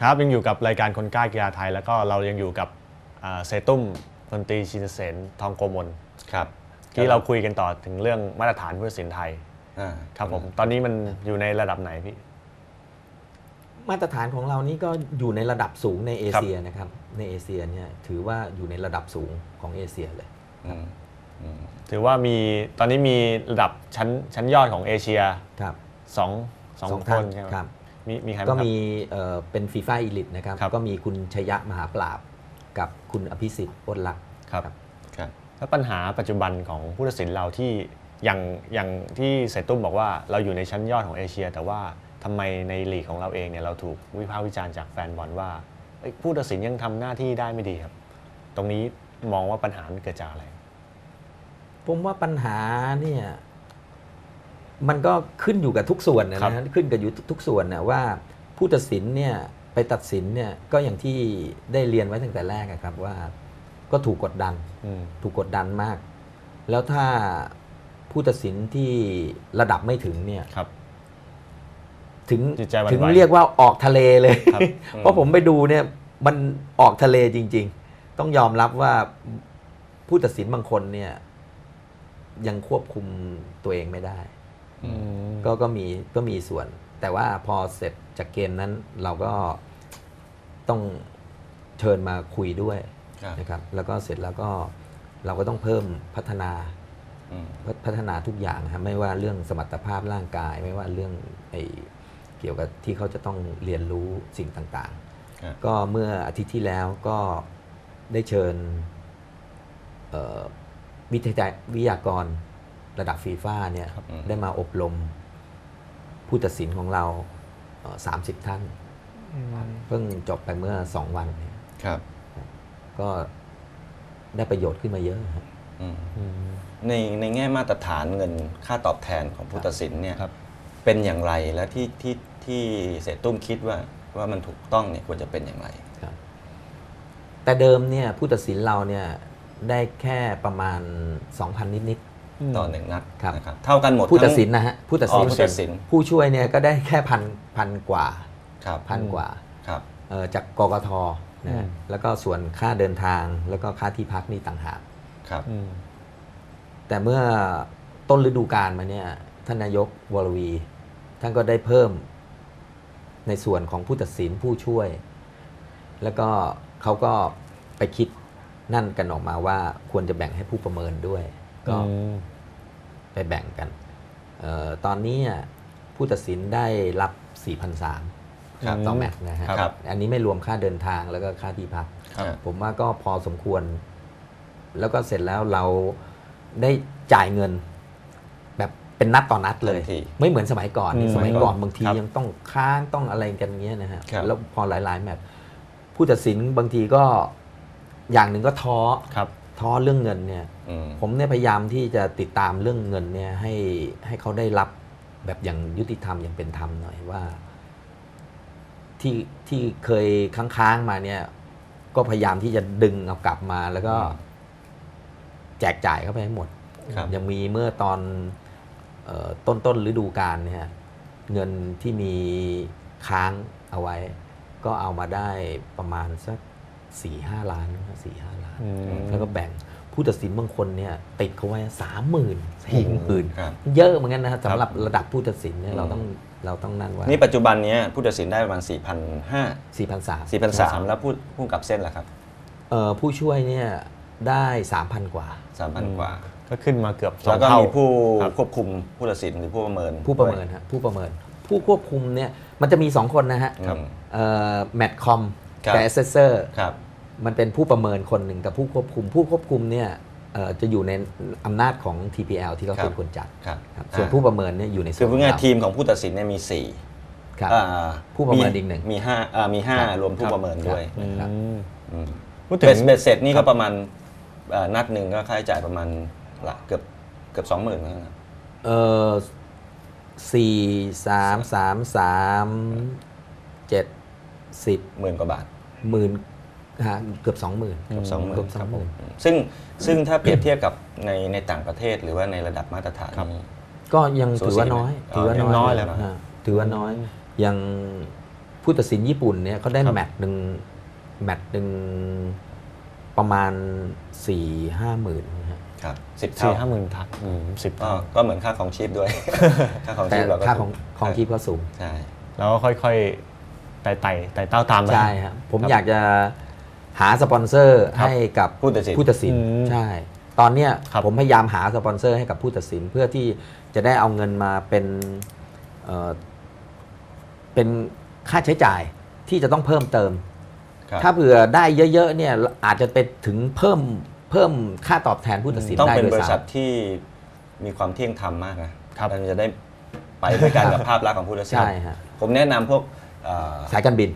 ครับยังอยู่กับรายการคนกล้ากีฬาไทย แล้วก็เรายังอยู่กับอ่าเซตุ้มพลตรีชินเสนทองโกมลครับที่เราคุยกันต่อถึงเรื่องมาตรฐานผู้ตัดสินไทยอ่าครับผมตอนนี้มันอยู่ในระดับไหนพี่ มาตรฐานของเรานี่ก็อยู่ในระดับสูงในเอเชียนะครับ ในเอเชียเนี่ยถือว่าอยู่ในระดับสูงของเอเชียเลยอืมอืมถือว่ามีตอนนี้มีระดับชั้นชั้นยอดของเอเชียครับสองสองคท่านใช่ไหมครับ มีมีใครก็บ้างครับ มีเอ่อเป็นฟีฟ่าอีลิตนะครับ ครับ ก็มีคุณชยะมหาปราบ กับคุณอภิสิทธิ์อ้นลักษณ์ครับครับแล้วปัญหาปัจจุบันของผู้ตัดสินเราที่อย่างอย่างที่เซตุ้มบอกว่าเราอยู่ในชั้นยอดของเอเชีย แต่ว่าทำไมในลีกของเราเองเนี่ยเราถูกวิพากษ์วิจารณ์จากแฟนบอลว่าเอ้ยผู้ตัดสินยังทำหน้าที่ได้ไม่ดีครับ ตรงนี้มองว่าปัญหามันเกิดจากอะไร ผมว่าปัญหาเนี่ย มันก็ขึ้นอยู่กับทุกส่วนนะครันะบขึ้นกับอยู่ทุกส่วนนะว่าผู้ตัดสินเนี่ยไปตัดสินเนี่ยก็อย่างที่ได้เรียนไว้ตั้งแต่แรกอะครับว่าก็ถูกกดดันอืมถูกกดดันมาก แล้วถ้าผู้ตัดสินที่ระดับไม่ถึงเนี่ยครับถึงจิตใจหวั่นถึงไหวเรียกว่าออกทะเลเลยครับเพราะผมไปดูเนี่ยมันออกทะเลจริง ๆ ต้องยอมรับว่าผู้ตัดสินบางคนเนี่ยยังควบคุมตัวเองไม่ได้อืม ก็ก็มีก็มีส่วน แต่ว่าพอเสร็จจากเกมนั้นเราก็ต้องเชิญมาคุยด้วยครับนะครับ แล้วก็เสร็จแล้วก็เราก็ต้องเพิ่มพัฒนาอืมพัพัฒนาทุกอย่างครับไม่ว่าเรื่องสมรรถภาพร่างกาย ไม่ว่าเรื่องไอเกี่ยวกับที่เขาจะต้องเรียนรู้สิ่งต่างครับๆก็เมื่ออาทิตย์ที่แล้วก็ได้เชิญเอ่อวิทยาวิทยากร ระดับฟีฟ่าเนี่ยครับได้มาอบรมผู้ตัดสินของเราสามสิบท่าน เพิ่งจบไปเมื่อสองวันเนี่ยครับ ก็ได้ประโยชน์ขึ้นมาเยอะครับอืมอืมในในแง่มาตรฐานเงินค่าตอบแทนของผู้ตัดสินเนี่ยครับเป็นอย่างไรและที่ที่ที่เสตุ้มคิดว่าว่ามันถูกต้องเนี่ยควรจะเป็นอย่างไรครับแต่เดิมเนี่ยผู้ตัดสินเราเนี่ยได้แค่ประมาณ 2,000 นิด ต่อหนึ่งนัดครับนะครับเท่ากันหมดๆผู้ตัดทั้งสินนะฮะผู้ตัดอ๋สิอนผู้ตัดสินผู้ช่วยเนี่ยก็ได้แค่พันพันกว่าครับพันกว่าครับเอ่อจากกกทนะฮะอืมแล้วก็ส่วนค่าเดินทางแล้วก็ค่าที่พักนี่ต่างหากครับอืมแต่เมื่อต้นฤดูกาลมาเนี่ยท่านนายกวรวี ท่านก็ได้เพิ่มในส่วนของผู้ตัดสินผู้ช่วย แล้วก็เขาก็ไปคิดนั่นกันออกมาว่าควรจะแบ่งให้ผู้ประเมินด้วย ก็อืมไปแบ่งกันเออตอนนี้อะผู้ตัดสินได้รับ 4,300ครับต่อแมตช์นะฮะครับอันนี้ไม่รวมค่าเดินทางแล้วก็ค่าที่พักครับผมว่าก็พอสมควร แล้วก็เสร็จแล้วเราได้จ่ายเงิน แบบเป็นนัดต่อนัดเลยทันทีไม่เหมือนสมัยก่อนนี่อืมสมัยก่อนบางทีครับยังต้องค้างต้องอะไรกันเงี้ยนะฮะครับแล้วพอหลายๆแมตช์ผู้ตัดสินบางทีก็อย่างหนึ่งก็ท้อครับ ท้อเรื่องเงินเนี่ยอืมผมเนี่ยพยายามที่จะติดตามเรื่องเงินเนี่ยให้ให้เขาได้รับแบบอย่างยุติธรรมอย่างเป็นธรรมหน่อยว่า ที่ที่เคยค้างๆมาเนี่ย ก็พยายามที่จะดึงเอากลับมาแล้วก็ แจกจ่ายเข้าไปให้หมดครับยังมีเมื่อตอนเอ่อต้นต้นฤดูกาลเนี่ยเงินที่มีค้างเอาไว้ ก็เอามาได้ประมาณสัก สี่ห้าล้านสี่ห้าล้านอืมแล้วก็แบ่งผู้ตัดสินบางคนเนี่ยติดเขาไว้สามหมื่นสี่หมื่นครับเยอะเหมือนกันนะครับสำหรับระดับผู้ตัดสินเนี่ยอืมเราต้องเราต้องนั่นไว้นี่ปัจจุบันเนี้ยผู้ตัดสินได้ประมาณ4 5 0 0สี่พันสาม4,300แล้วผู้ผู้กำกับเส้นล่ะครับเอ่อผู้ช่วยเนี่ยได้สามพันกว่า 3,000 กว่า ก็ขึ้นมาเกือบสอแล้วงก็เท่ามีผู้ครับควบคุมผู้ตัดสินหรือผู้ประเมิน ผู้ประเมินฮะผู้ประเมิน ผู้ควบคุมเนี่ยมันจะมีสองคนนะฮะครับแมทคอมครับกับเอเซเซอร์ครับ มันเป็นผู้ประเมินคนหนึ่งกับผู้ควบคุม ผู้ควบคุมเนี่ยเอ่อจะอยู่ในอำนาจของ TPL ที่เขาครับเป็นคนจัดครับครับส่วนผู้ประเมินเนี่ยอยู่ในส่คือวนพูดง่ายของๆทีมของผู้ตัดสินเนี่ยมีสี่ครับอ่าผู้ประเมินอีกหนึ่งมีห้าอ่ามีห้าครับรวมผู้ประเมินด้วยอืครับมอืมพูดถึเบ็งดเบ็ดเสร็จนี่ก็ประมาณอ่านัดหนึ่งก็ค่าใช้จ่ายประมาณละเกือบเกือบสองหมื่นเหมือนกันนะเออสี่สามสามสามเจ็ดสิบหมื่นกว่าบาทหมื่น ฮะเกือบสองหมื่นเกือบสองหมื่นเกือบสองหมื่นซึ่งซึ่งถ้าเปรียบเทียบกับในในต่างประเทศหรือว่าในระดับมาตรฐานนี้ ก็ยังสูสีถือว่าน้อยไหมถือว่าอ๋อยังน้น้ออยยเลยนะ ฮะถือว่าน้อยอย่างผู้ตัดสินญี่ปุ่นเนี่ยเขาได้ครับแมตช์หนึ่งแมตช์หนึ่งประมาณสี่ห้าหมื่นนะฮะ ครับสิบสี่เท่าห้าหมื่นทักอืมสิบก็เท่าก็เหมือนค่าของชีพด้วย ค่าของแต่ชีพเราก็ค่าของของชีพก็สูง ใช่ แล้วก็ค่อยๆไต่ไต่ไต่เต้าตามไป ใช่ครับผมครับอยากจะ หาสปอนเซอร์ครับให้กับผู้ตัดสินผู้ตัดสินอืมใช่ ตอนเนี้ยครับผมพยายามหาสปอนเซอร์ให้กับผู้ตัดสินเพื่อที่จะได้เอาเงินมาเป็นเอ่อเป็นค่าใช้จ่ายที่จะต้องเพิ่มเติมครับถ้าเผื่อได้เยอะๆเนี่ยอาจจะไปถึงเพิ่มเพิ่มค่าตอบแทนผู้ตัดสินต้องได้เป็นด้วยบริษัทซ้ำที่มีความเที่ยงธรรมมากนะครับมันจะได้ไปด้วยกันกับภาพลักษณ์ของผู้ตัดสินใช่ฮะผมแนะนำพวกเอ่อสายการบิน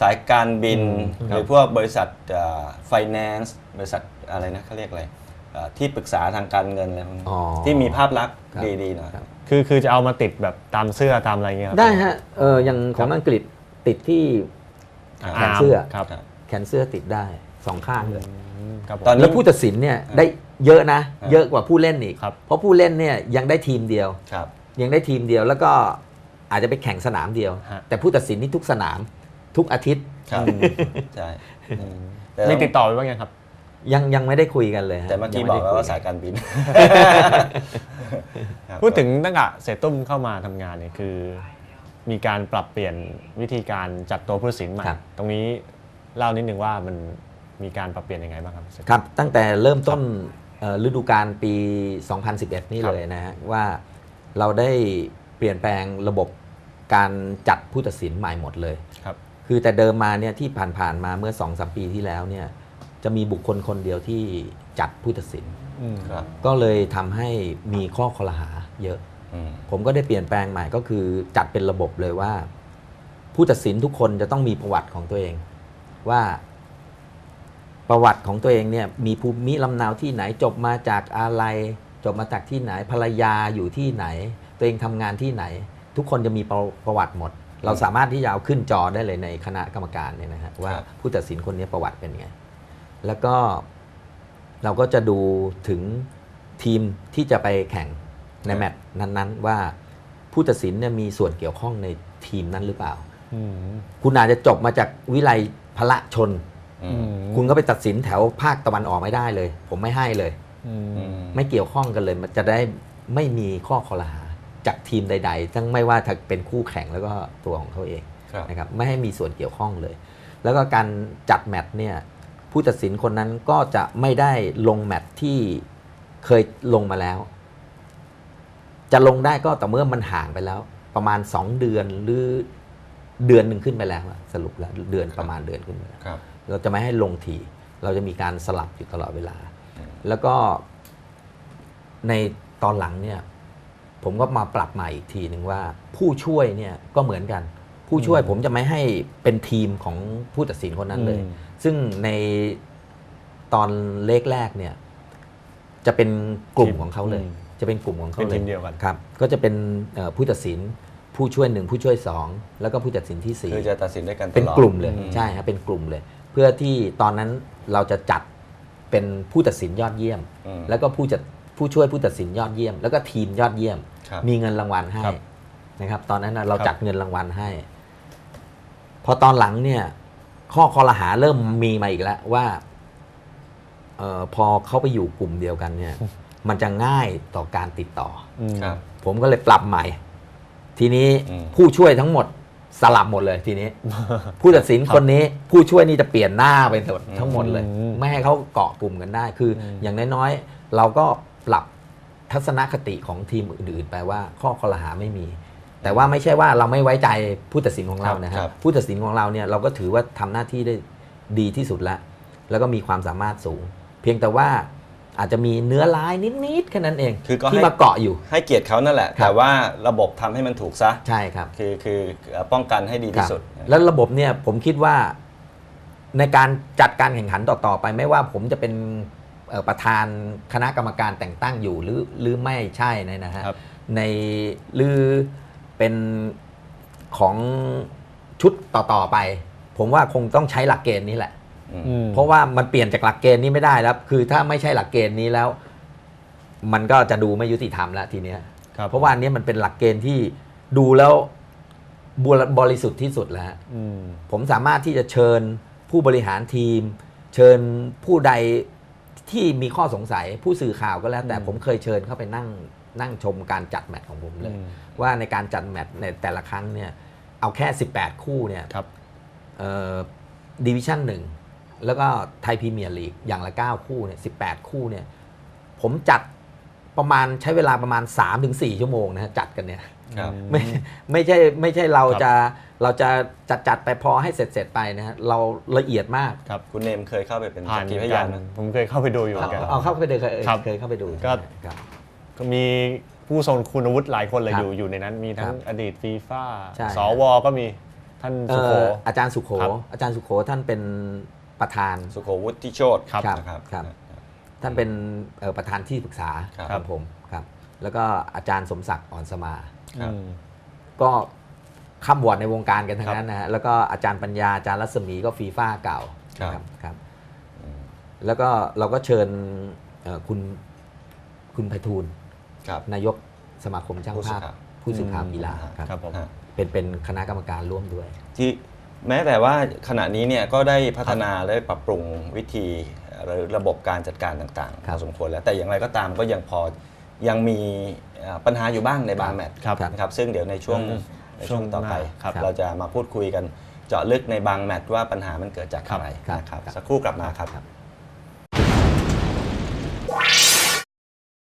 สายการบินอืมหรือพวกบริษัทไฟแนนซ์บริษัทอะไรนะเขาเรียกอะไรเอ่อที่ปรึกษาทางการเงินอะไรพวกนี้อ๋อที่มีภาพลักษณ์ครับดีๆหน่อยครับคือคือจะเอามาติดแบบตามเสื้อตามอะไรเงี้ยครับได้ฮะเอออย่างของอังกฤษติดที่ครับแขนเสื้อครับครับแขนเสื้อติดได้สองข้างเลยอืมครับผมตอนนี้แล้วผู้ตัดสินเนี่ยได้เยอะนะครับเยอะกว่าผู้เล่นอีกครับเพราะผู้เล่นเนี่ยยังได้ทีมเดียวครับยังได้ทีมเดียวแล้วก็อาจจะไปแข่งสนามเดียวฮะแต่ผู้ตัดสินนี่ทุกสนาม ทุกอาทิตย์ครับใช่แต่มีติดต่อไปบ้างยังครับ ยังยังไม่ได้คุยกันเลยฮะแต่เมื่อกี้ยังบอไได้กแล้วว่าคุสายการบินครับพูดถึงตั้งแต่เสร็จตุ้มเข้ามาทำงานเนี่ยคือ มีการปรับเปลี่ยนวิธีการจัดตัวผู้ตัดสินใหม่ครับตรงนี้เล่านิดนึงว่ามันมีการปรับเปลี่ยนยังไงบ้างครับครับตั้งแต่เริ่มต้นเอ่อฤดูกาลปี 2011 นี่ครับเลยนะฮะว่าเราได้เปลี่ยนแปลงระบบการจัดผู้ตัดสินใหม่หมดเลย ครับคือแต่เดิมมาเนี่ยที่ผ่านๆมาเมื่อ2อสปีที่แล้วเนี่ยจะมีบุคคลคนเดียวที่จัดผู้ตัดสินอืมครับก็เลยทำให้มีข้อคอรหาเยอะอืมผมก็ได้เปลี่ยนแปลงใหม่ก็คือจัดเป็นระบบเลยว่า ผู้ตัดสินทุกคนจะต้องมีประวัติของตัวเอง ว่าประวัติของตัวเองเนี่ยมีภูมิลำเนาที่ไหนจบมาจากอะไร จบมาจากที่ไหนภรรยาอยู่ที่ไหน ตัวเองทำงานที่ไหน ทุกคนจะมีประประวัติหมด เราสามารถที่จะเอาขึ้นจอได้เลยในคณะกรรมการเนี่ยนะฮะว่าครับผู้ตัดสินคนนี้ประวัติเป็นไง แล้วก็เราก็จะดูถึงทีมที่จะไปแข่งในแมตช์นั้นๆ ว่าผู้ตัดสินเนี่ยมีส่วนเกี่ยวข้องในทีมนั้นหรือเปล่าอืมคุณอาจจะจบมาจากวิไลพละชนอือืมมคุณก็ไปตัดสินแถวภาคตะวันออกไม่ได้เลย ผมไม่ให้เลยอืมอืมไม่เกี่ยวข้องกันเลย มันจะได้ไม่มีข้อคอรหา จากทีมใด ๆ ทั้งไม่ว่าจะเป็นคู่แข่งแล้วก็ตัวของเขาเองครับนะครับไม่ให้มีส่วนเกี่ยวข้องเลย แล้วก็การจัดแมตช์เนี่ยผู้ตัดสินคนนั้นก็จะไม่ได้ลงแมตช์ที่เคยลงมาแล้ว จะลงได้ก็ต่อเมื่อมันห่างไปแล้ว ประมาณ 2 เดือนหรือเดือนหนึ่งขึ้นไปแล้วอะสรุปแล้วเดือนประมาณเดือนขึ้นไปแล้วครับเราจะไม่ให้ลงที เราจะมีการสลับอยู่ตลอดเวลา แล้วก็ในตอนหลังเนี่ย ผมก็มาปรับใหม่อีกทีหนึ่งว่า ผู้ช่วยเนี่ยก็เหมือนกัน ผู้ช่วยอืมผมจะไม่ให้เป็นทีมของผู้ตัดสินคนนั้นเลยอืมซึ่งในตอนเลขแรกเนี่ย จะเป็นกลุ่มของเขาเลยอืมจะเป็นกลุ่มของเขาเป็นเลยทีมเดียวกันครับ ก็จะเป็นเอ่อผู้ตัดสินผู้ช่วยหนึ่งผู้ช่วยสองแล้วก็ผู้ตัดสินที่สี่คือจะตัดสินด้วยกันตลอดเป็นกลุ่มเลยอืมใช่ครับเป็นกลุ่มเลย เพื่อที่ตอนนั้นเราจะจัดเป็นผู้ตัดสินยอดเยี่ยมอืมแล้วก็ผู้จัดผู้ช่วยผู้ตัดสินยอดเยี่ยม แล้วก็ทีมยอดเยี่ยม ครับมีเงินรางวัลให้ครับ นะครับ ตอนนั้นน่ะเราครับ จัดเงินรางวัลให้ พอตอนหลังเนี่ย ข้อคอรหาเริ่มมีมาอีกแล้วว่าเออพอเขาไปอยู่กลุ่มเดียวกันเนี่ย มันจะง่ายต่อการติดต่อ อืมครับ ผมก็เลยปรับใหม่ ทีนี้อืม ผู้ช่วยทั้งหมดสลับหมดเลยทีนี้ ผู้ตัดสินคนนี้ผู้ช่วยนี่จะเปลี่ยนหน้าไปหมดทั้งหมดเลย อืมไม่ให้เขาเกาะกลุ่มกันได้คืออม อย่างน้อยๆ เราก็ปรับ ทัศนคติของทีมอื่นๆไปว่าข้อคอรหาไม่มี แต่ว่าไม่ใช่ว่าเราไม่ไว้ใจผู้ตัดสินของเรานะคครัรับบผู้ตัดสินของเราเนี่ยเราก็ถือว่าทำหน้าที่ได้ดีที่สุดแล้วแล้วก็มีความสามารถสูง เพียงแต่ว่าอาจจะมีเนื้อร้ายนิดๆแค่นั้นเองคือก็ที่ให้มาเกาะอยู่ ให้เกียรติเขานั่นแหละครับแต่ว่าระบบทำให้มันถูกซะใช่ครับ คือคือเอ่อป้องกันให้ดีคที่รับสุด แล้วระบบเนี่ยผมคิดว่าในการจัดการแข่งขันต่อๆไป ไม่ว่าผมจะเป็นเอ่อ ประธานคณะกรรมการแต่งตั้งอยู่หรือหรือไม่ใช่เนยนะฮะครับในหรือเป็นของชุดต่อๆไป ผมว่าคงต้องใช้หลักเกณฑ์นี้แหละอืมอืมเพราะว่ามันเปลี่ยนจากหลักเกณฑ์นี้ไม่ได้แล้ว คือถ้าไม่ใช่หลักเกณฑ์นี้แล้ว มันก็จะดูไม่ยุติธรรมแล้วทีเนี้ยครับเพราะว่าอันเนี้ยมันเป็นหลักเกณฑ์ที่ดูแล้วบริบริสุทธิ์ที่สุดแล้วฮะอืมผมสามารถที่จะเชิญผู้บริหารทีม เชิญผู้ใด ที่มีข้อสงสัยผู้สื่อข่าวก็แล้ว แต่อืมผมเคยเชิญเข้าไปนั่งนั่งชมการจัดแมตช์ของผมเลยอืมว่าในการจัดแมตช์ในแต่ละครั้งเนี่ยเอาแค่ 18 คู่เนี่ยครับดิวิชั่นหนึ่งแล้วก็ไทยพรีเมียร์ลีกอย่างละ 9 คู่เนี่ย18 คู่เนี่ยผมจัดประมาณใช้เวลาประมาณ 3-4 ชั่วโมงนะฮะจัดกันเนี่ยครับ ไม่ไม่ใช่ไม่ใช่เราครับจะเราจะจัดจัดไปพอให้เสร็จเสร็จไปนะฮะเราละเอียดมากครับคุณเนมเคยเข้าไปเป็นผ่าสันกขีพกัยานนไหมผมเคยเข้าไปดูอยู่เหมือนกันเอาเข้าไปดูเคยครับเคยเข้าไปดูก็ครับก็มีผู้ทรงคุณวุฒิหลายคนเลยครับอยู่อยู่ในนั้น มีทั้ครังบอดีตฟีฟ่าใช่สวก็มีท่านเอ่สุโขออาจารย์สุโขครับอาจารย์สุโขท่านเป็นประธานสุโขวุฒิโชตครับนะครับครับท่านเป็นเอ่อประธานที่ปรึกษาครับของผมครับ แล้วก็อาจารย์สมศักดิ์อ่อนสมาครับอืมก็ข้ามวอร์ดในวงการกันทั้งครับนั้นนะฮะแล้วก็อาจารย์ปัญญาอาจารย์รัศมีก็ฟีฟ่าเก่าครับครับ แล้วก็เราก็เชิญเอ่อคุณคุณไพฑูรย์ครับนายกสมาคมช่างผู้สื่ภาอพข่าวผู้สื่อข่าวอืมกีฬาครับครับผมฮะเป็นเป็นคณะกรรมการร่วมด้วย ที่แม้แต่ว่าขณะนี้เนี่ยก็ได้พัฒนาและปรับปรุงวิธีหรือระบบการจัดการต่างๆพครัอบสมควรแล้วแต่อย่างไรก็ตามก็ยังพอ ยังมีเอ่อปัญหาอยู่บ้างในบางแมตช์ครับนะครับซึ่งเดี๋ยวในช่วงอืมในช่วงต่อไปช่วงหน้าครับเราจะมาพูดคุยกันเจาะลึกในบางแมตช์ว่าปัญหามันเกิดจากอะไรครับนะครับครับสักครู่กลับมาครับครับ